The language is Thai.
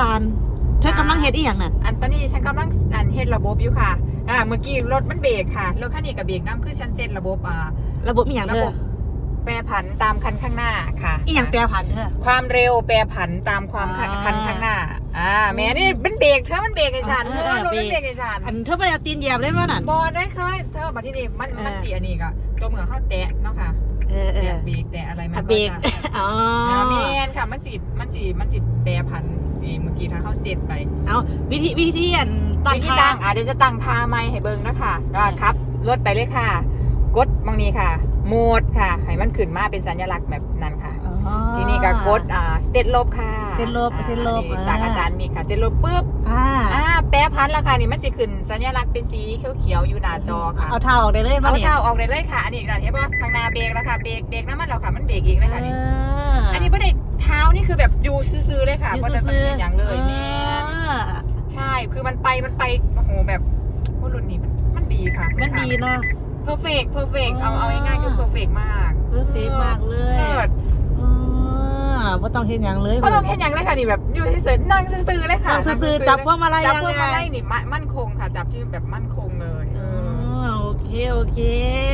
ตาล เธอกำลังเฮ็ดอีหยังน่ะ อันตอนนี้ฉันกำลังอันเฮ็ดระบบอยู่ค่ะ อ่า เมื่อกี้รถมันเบรกค่ะ รถคันนี้กับเบรกน้ำคือฉันเซตระบบอ่า ระบบอีหยังระเธบอบแปรผันตามคันข้างหน้าค่ะอีหยังแปรผันเธอ ความเร็วแปรผันตามความคันอ่าคันข้างหน้า อ่า แม่นี่มันเบรกเธอมันเบรกไอ้ฉันอ่าเธอรถมันเบรกเบรกไอ้ฉันอันเธอบ่ไปเอาตีนเหยียบเลยว่านั่น บอได้เคยเธอมาที่นี่มันมันเออสีอันนี้ก็ตัวเหมือนเขาแตะเนาะค่ะ เออเอแตะอเบรกแตะอะไรมันอะก็เบรกจะอ๋อ อ่าแมนค่ะมันสีมันสีมันสีแปรผันเองเมื่อกี้ถ้าเขาเซตไปเอาวิธีวิธีอันตั้งวิธีค่า ตั้งอะเดี๋ยวจะตั้งท่าไม่ให้เบิ้งนะคะก็ครับรถไปเลยค่ะ กดบางนี้ค่ะโหมดค่ะให้มันขึ้นมาเป็นสัญลักษณ์แบบนั้นค่ะอ๋อทีนี้ก็กดอ่าส เตตลบค่ะเซตลบอ่าเซตลบนี่อ่าจากอาจารย์มีค่ะเซตลบปุ๊บอ่าอ่าแปรพันแล้วค่ะนี่มันจะขึ้นสัญลักษณ์เป็นสีเขียวๆอยู่หน้าจอค่ะเอาเท้าออกได้เลยมาเอาเนี่ยเท้าออกได้เลยค่ะอันนี้นะเห็นป่ะข้างหน้าเบรกแล้วค่ะเบรกเบรกน้ำมันแล้วค่ะมันเบรกเองเลยค่ะนี่อันนี้ไม่ได้เท้านี่คือแบบอยู่ซื่อๆเลยค่ะอยู่เพราะจะมันซื่อเป็นอย่างเลยแม่อ่าใช่ คือมันไป มันไป โอ้โห แบบโอ้รุ่นนี้มันมันดีค่ะมันดีเนาะ เพอร์เฟกเพอร์เฟกอ๋อเอา เอาง่ายๆคือเพอร์เฟกมาก เพอร์เฟกมากเลย เลิศ อ่า บ่ต้องเฮ็ดหยังเลยก็ต้องเห็นอย่างเลยค่ะนี่แบบอยู่เฉยๆนั่งซื่อๆเลยค่ะนั่งซื่อๆจับพวงมาลัยจับยังพวงไงมาลัยนี่มั่นมั่นคงค่ะ จับที่แบบมั่นคงเลยเออ๋ออโอเคโอเคนี่ค่ะ